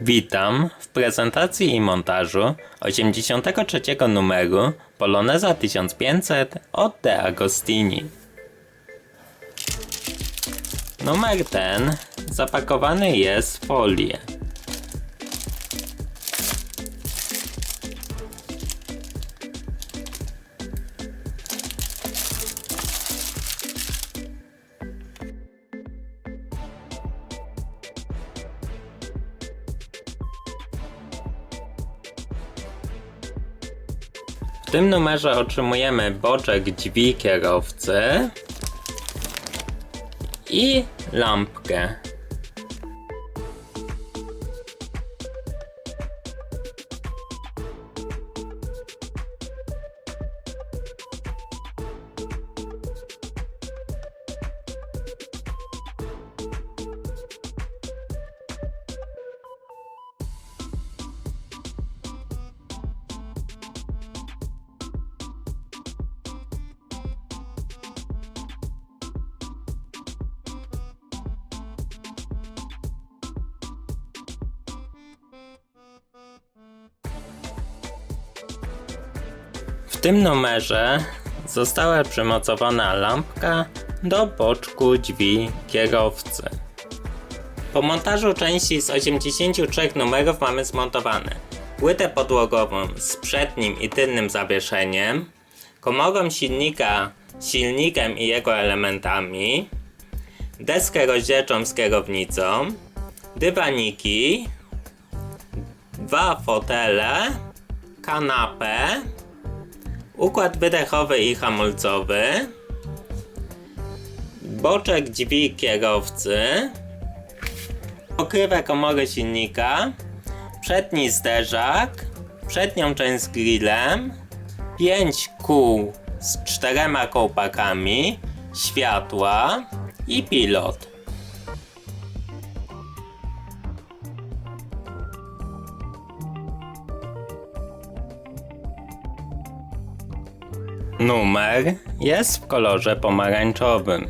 Witam w prezentacji i montażu 83 numeru Poloneza 1500 od De Agostini. Numer ten zapakowany jest w folię. Tym numerze otrzymujemy boczek drzwi kierowcy i lampkę. Tym numerze została przymocowana lampka do boczku drzwi kierowcy. Po montażu części z 83 numerów mamy zmontowane płytę podłogową z przednim i tylnym zawieszeniem, komorą silnika, silnikiem i jego elementami, deskę rozdzielczą z kierownicą, dywaniki, dwa fotele, kanapę, układ wydechowy i hamulcowy, boczek drzwi kierowcy, pokrywę komory silnika, przedni zderzak, przednią część z grillem, 5 kół z czterema kołpakami, światła i pilot. Numer jest w kolorze pomarańczowym.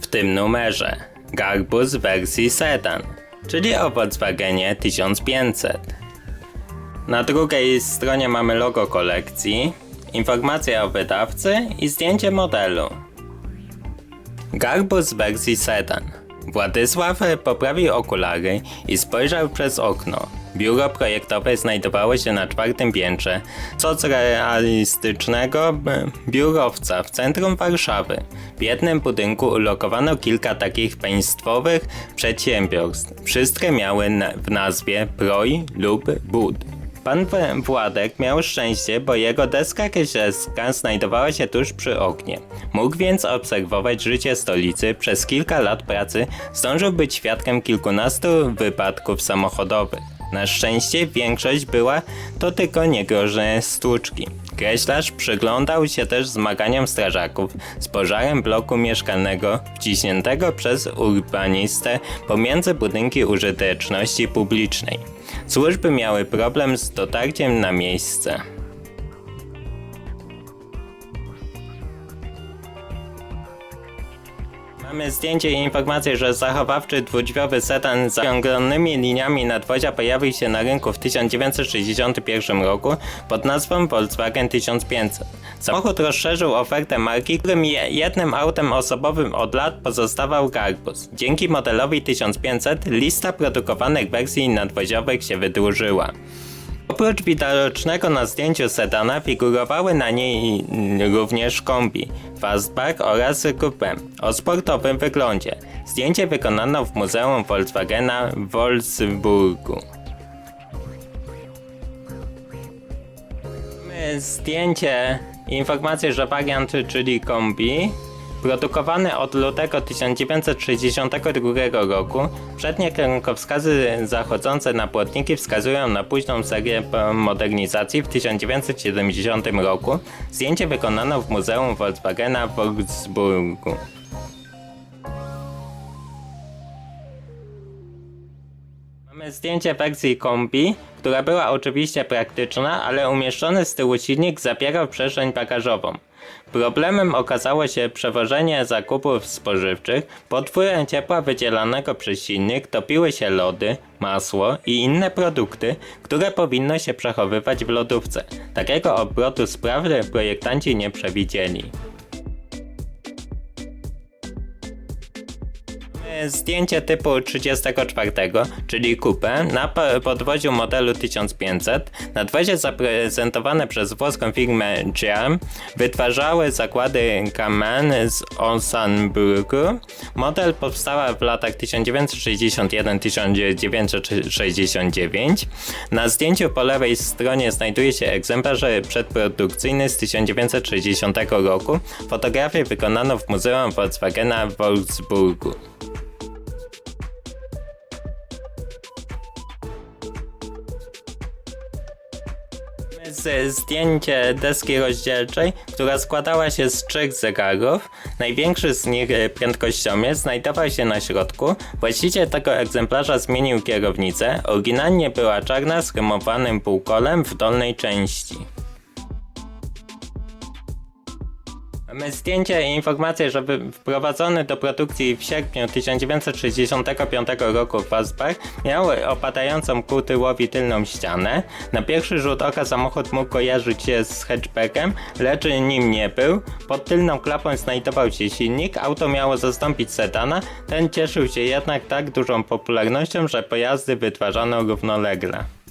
W tym numerze garbus wersji sedan, czyli o Volkswagenie 1500. Na drugiej stronie mamy logo kolekcji, informacja o wydawcy i zdjęcie modelu. Garbus wersji sedan. Władysław poprawił okulary i spojrzał przez okno. Biuro projektowe znajdowało się na czwartym piętrze socrealistycznego b- biurowca w centrum Warszawy. W jednym budynku ulokowano kilka takich państwowych przedsiębiorstw. Wszystkie miały w nazwie Proj lub Bud. Pan Władek miał szczęście, bo jego deska kieślowska znajdowała się tuż przy oknie. Mógł więc obserwować życie stolicy. Przez kilka lat pracy zdążył być świadkiem kilkunastu wypadków samochodowych. Na szczęście większość była to tylko niegroźne stłuczki. Kreślarz przyglądał się też zmaganiom strażaków z pożarem bloku mieszkalnego wciśniętego przez urbanistę pomiędzy budynki użyteczności publicznej. Służby miały problem z dotarciem na miejsce. Mamy zdjęcie i informację, że zachowawczy dwudźwiowy sedan z zaciągnionymi liniami nadwozia pojawił się na rynku w 1961 roku pod nazwą Volkswagen 1500. Samochód rozszerzył ofertę marki, którym je- jednym autem osobowym od lat pozostawał Garbus. Dzięki modelowi 1500 lista produkowanych wersji nadwoziowych się wydłużyła. Oprócz widocznego na zdjęciu sedana figurowały na niej również kombi, fastback oraz coupé o sportowym wyglądzie. Zdjęcie wykonano w Muzeum Volkswagena w Wolfsburgu. Zdjęcie i informację, że wariant, czyli kombi, produkowany od lutego 1962 roku, przednie kierunkowskazy zachodzące na płotniki wskazują na późną serię modernizacji w 1970 roku. Zdjęcie wykonano w Muzeum Volkswagena w Wolfsburgu. Mamy zdjęcie wersji kombi, która była oczywiście praktyczna, ale umieszczony z tyłu silnik zapierał przestrzeń bagażową. Problemem okazało się przewożenie zakupów spożywczych. Pod wpływem ciepła wydzielanego przez silnik topiły się lody, masło i inne produkty, które powinno się przechowywać w lodówce. Takiego obrotu spraw projektanci nie przewidzieli. Zdjęcie typu 34, czyli kupę, na po- podwoziu modelu 1500, nadwozie zaprezentowane przez włoską firmę GM wytwarzały zakłady Kamen z Osnabrücken. Model powstała w latach 1961-1969. Na zdjęciu po lewej stronie znajduje się egzemplarz przedprodukcyjny z 1960 roku. Fotografię wykonano w Muzeum Volkswagena w Wolfsburgu. Zdjęcie deski rozdzielczej, która składała się z trzech zegarów. Największy z nich e, prędkościomierz znajdował się na środku. Właściciel tego egzemplarza zmienił kierownicę. Oryginalnie była czarna z kremowanym półkolem w dolnej części. Zdjęcie i informację, że wprowadzony do produkcji w sierpniu 1965 roku Fastback miał opadającą ku tyłowi tylną ścianę. Na pierwszy rzut oka samochód mógł kojarzyć się z hatchbackiem, lecz nim nie był. Pod tylną klapą znajdował się silnik, auto miało zastąpić sedana, ten cieszył się jednak tak dużą popularnością, że pojazdy wytwarzano równolegle.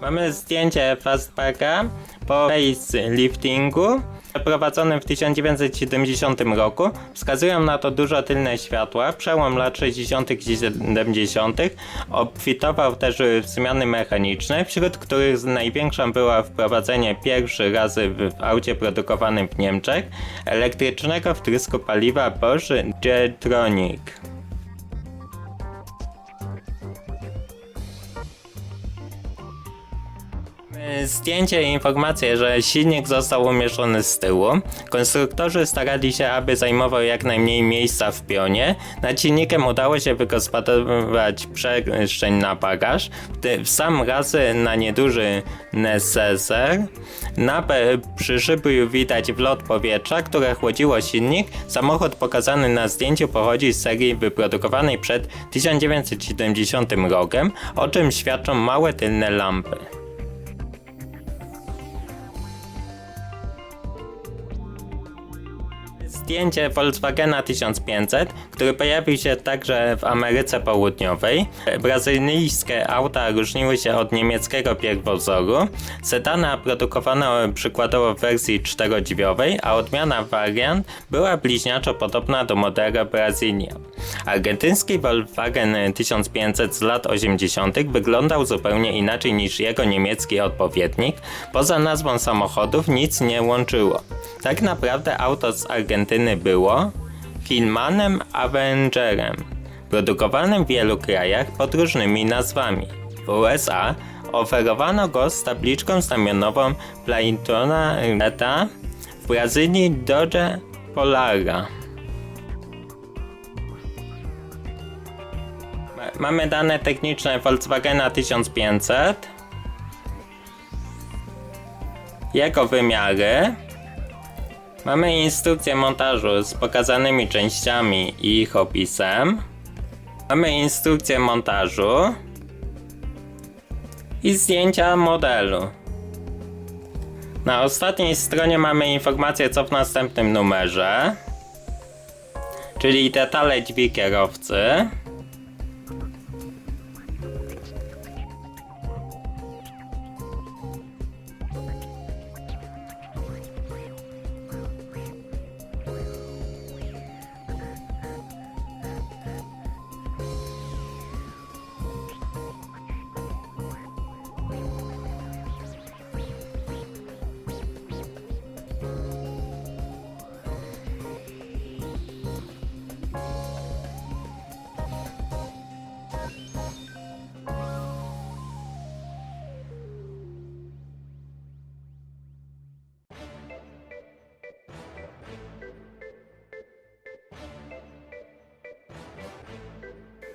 Mamy zdjęcie Fastbacka po faceliftingu przeprowadzonym w 1970 roku. Wskazują na to dużo tylne światła. Przełom lat 60. i 70. obfitował też w zmiany mechaniczne, wśród których największą była wprowadzenie pierwszy raz w aucie produkowanym w Niemczech elektrycznego wtrysku paliwa Bosch Jetronic. Zdjęcie i informacje, że silnik został umieszczony z tyłu. Konstruktorzy starali się, aby zajmował jak najmniej miejsca w pionie. Nad silnikiem udało się wygospodarować przestrzeń na bagaż. W sam raz na nieduży neseser. Na pe- przy szybiu widać wlot powietrza, które chłodziło silnik. Samochód pokazany na zdjęciu pochodzi z serii wyprodukowanej przed 1970 rokiem, o czym świadczą małe tylne lampy. Zdjęcie Volkswagena 1500, który pojawił się także w Ameryce Południowej. Brazylijskie auta różniły się od niemieckiego pierwowzoru. Sedana produkowano przykładowo w wersji czterodźwiowej, a odmiana wariant była bliźniaczo podobna do modelu Brazylia. Argentyński Volkswagen 1500 z lat 80. wyglądał zupełnie inaczej niż jego niemiecki odpowiednik. Poza nazwą samochodów nic nie łączyło. Tak naprawdę auto z Argentyny było Hillmanem Avengerem, produkowanym w wielu krajach pod różnymi nazwami. W USA oferowano go z tabliczką znamionową Playtona Reta, w Brazylii Dodge Polara. Ma- Mamy dane techniczne Volkswagena 1500. Jego wymiary. Mamy instrukcję montażu z pokazanymi częściami i ich opisem. Mamy instrukcję montażu i zdjęcia modelu. Na ostatniej stronie mamy informację co w następnym numerze, czyli detale drzwi kierowcy.